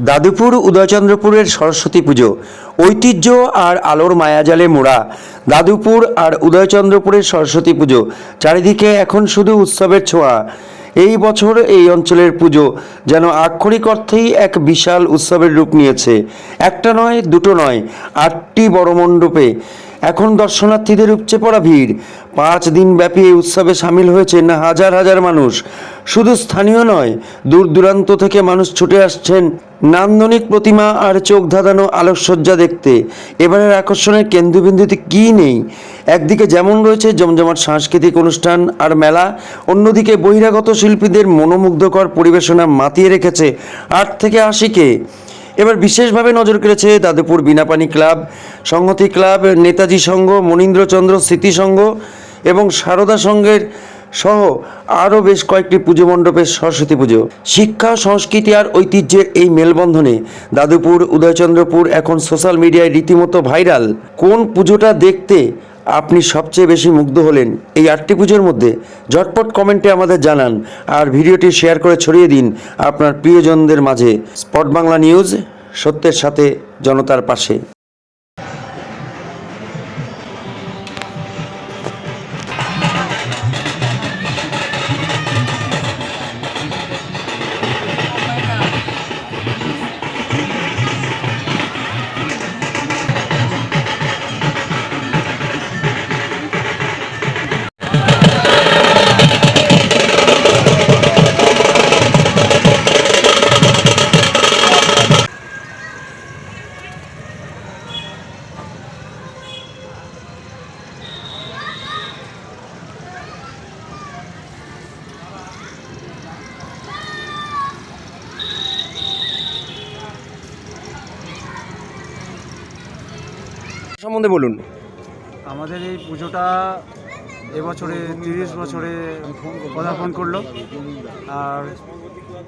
দাদুপুর, উদয়চন্দ্রপুরের সরস্বতী পুজো, ঐতিহ্য আর আলোর মায়াজালে মোড়া। দাদুপুর আর উদয়চন্দ্রপুরের সরস্বতী পুজো, চারিদিকে এখন শুধু উৎসবের ছোঁয়া। এই বছর এই অঞ্চলের পুজো যেন আক্ষরিক অর্থেই এক বিশাল উৎসবের রূপ নিয়েছে। একটা নয়, দুটো নয়, আটটি বড় মণ্ডপে এখন দর্শনার্থীদের উপচে পড়া ভিড়। পাঁচ দিনব্যাপী এই উৎসবে সামিল হয়েছেন হাজার হাজার মানুষ। শুধু স্থানীয় নয়, দূর দূরান্ত থেকে মানুষ ছুটে আসছেন নান্দনিক প্রতিমা আর চোখ ধাঁধানো আলোকসজ্জা দেখতে। এবারের আকর্ষণের কেন্দ্রবিন্দুতে কী নেই? একদিকে যেমন রয়েছে জমজমাট সাংস্কৃতিক অনুষ্ঠান আর মেলা, অন্যদিকে বহিরাগত শিল্পীদের মনোমুগ্ধকর পরিবেশনা মাতিয়ে রেখেছে আট থেকে আশিকে। এবার বিশেষভাবে নজর কেড়েছে দাদুপুর বিনাপানি ক্লাব, সংহতি ক্লাব, নেতাজি সংঘ, মনীন্দ্রচন্দ্র স্মৃতি সংঘ এবং সারদা সংঘের সহ আরও বেশ কয়েকটি পুজো মণ্ডপের সরস্বতী পুজো। শিক্ষা, সংস্কৃতি আর ঐতিহ্যের এই মেলবন্ধনে দাদুপুর, উদয়চন্দ্রপুর এখন সোশ্যাল মিডিয়ায় রীতিমতো ভাইরাল কোন পুজোটা দেখতে আপনি সবচেয়ে বেশি মুগ্ধ হলেন এই আটটি পুজোর মধ্যে। ঝটপট কমেন্টে আমাদের জানান আর ভিডিওটি শেয়ার করে ছড়িয়ে দিন আপনার প্রিয়জনদের মাঝে। স্পট বাংলা নিউজ, সত্যের সাথে জনতার পাশে। সম্বন্ধে বলুন। আমাদের এই পুজোটা এবছরে তিরিশ বছরে পদার্পণ করল। আর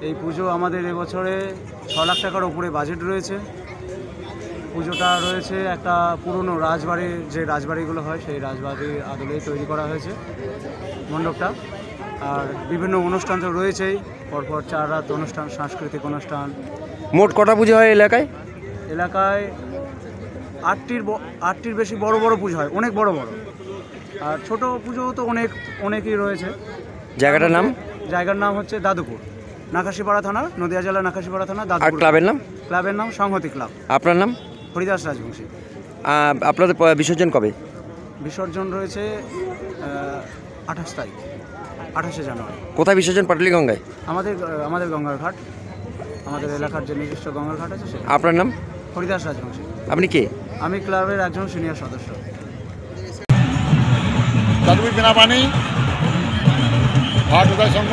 এই পুজো আমাদের এবছরে ছ লাখ টাকার উপরে বাজেট রয়েছে। পুজোটা রয়েছে একটা পুরনো রাজবাড়ির যে রাজবাড়িগুলো হয় সেই রাজবাড়ির আদলেই তৈরি করা হয়েছে মণ্ডপটা। আর বিভিন্ন অনুষ্ঠান তো রয়েছেই পরপর চার রাত অনুষ্ঠান সাংস্কৃতিক অনুষ্ঠান। মোট কটা পুজো হয় এলাকায়? এলাকায় আটটির আটটির বেশি বড় বড় পুজো হয় অনেক বড় বড়। আর ছোট পুজো তো অনেক অনেকই রয়েছে। জায়গাটার নাম? জায়গার নাম হচ্ছে দাদুপুর। নাকাশিপাড়া থানা নদিয়া জেলা নাকাশিপাড়া থানা দাদুপুর। ক্লাবের নাম? ক্লাবের নাম সংহতি ক্লাব। আপনার নাম? হরিদাস রাজবংশী। আপনাদের বিসর্জন কবে? বিসর্জন রয়েছে আঠাশ তারিখ আঠাশে জানুয়ারি। কোথায় বিসর্জন? পাটলিগঙ্গায়? আমাদের আমাদের গঙ্গার ঘাট। আমাদের এলাকার যে নিজস্ব গঙ্গার ঘাট আছে সে আপনার নাম? হরিদাস রাজবংশী। আপনি কে? আমি ক্লাবের একজন সিনিয়র সদস্য। দাদুবি বিনাপানি ভাট উদয় সংঘ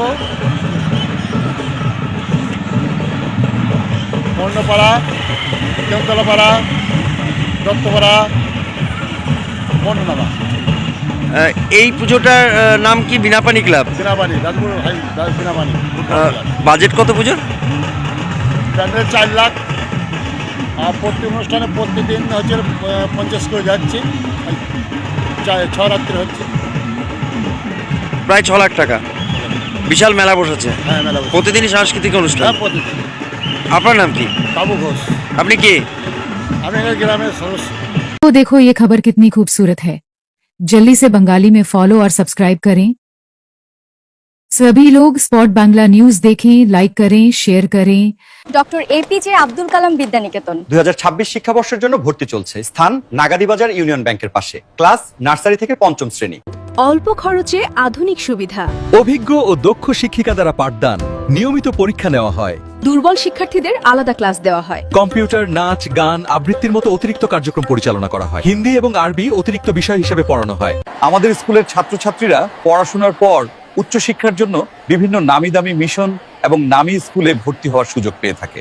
মন্ডপাড়া কেমতলাপাড়া দত্তপাড়া মন্ডনামা এই পুজোটার নাম কি বিনাপানি ক্লাব? বিনাপানি বাজেট কত পুজোর? প্যান্ডেল চার লাখ আর প্রতি অনুষ্ঠানে প্রতিদিন হচ্ছে আহ, পঞ্চাশ করে যাচ্ছি এই চা- ছ রাত্রি হচ্ছে প্রায় ছ লাখ টাকা বিশাল মেলা বসেছে হ্যাঁ মেলা বসে। প্রতিদিনই সাংস্কৃতিক অনুষ্ঠান হ্যাঁ প্রতিদিন আপনার নাম কি বাবু ঘোষ আপনি কে আমি এই গ্রামের সদস্য तो देखो ये खबर कितनी खूबसूरत है जल्दी से बंगाली में फॉलो और सब्सक्राइब करें सभी लोग स्पॉट बांग्ला न्यूज देखें लाइक करें शेयर करें ডক্টর এপিজে আব্দুল কালাম বিদ্যানিকেতন দুই শিক্ষাবর্ষের জন্য ভর্তি চলছে স্থান নাগাদিবাজার ইউনিয়ন ব্যাংকের পাশে ক্লাস নার্সারি থেকে পঞ্চম শ্রেণী অল্প খরচে আধুনিক সুবিধা অভিজ্ঞ ও দক্ষ শিক্ষিকা দ্বারা পাঠদান নিয়মিত পরীক্ষা নেওয়া হয় দুর্বল শিক্ষার্থীদের আলাদা ক্লাস দেওয়া হয় কম্পিউটার নাচ গান আবৃত্তির মতো অতিরিক্ত কার্যক্রম পরিচালনা করা হয় হিন্দি এবং আরবি অতিরিক্ত বিষয় হিসেবে পড়ানো হয় আমাদের স্কুলের ছাত্রছাত্রীরা পড়াশোনার পর উচ্চশিক্ষার জন্য বিভিন্ন নামি দামি মিশন এবং নামি স্কুলে ভর্তি হওয়ার সুযোগ পেয়ে থাকে।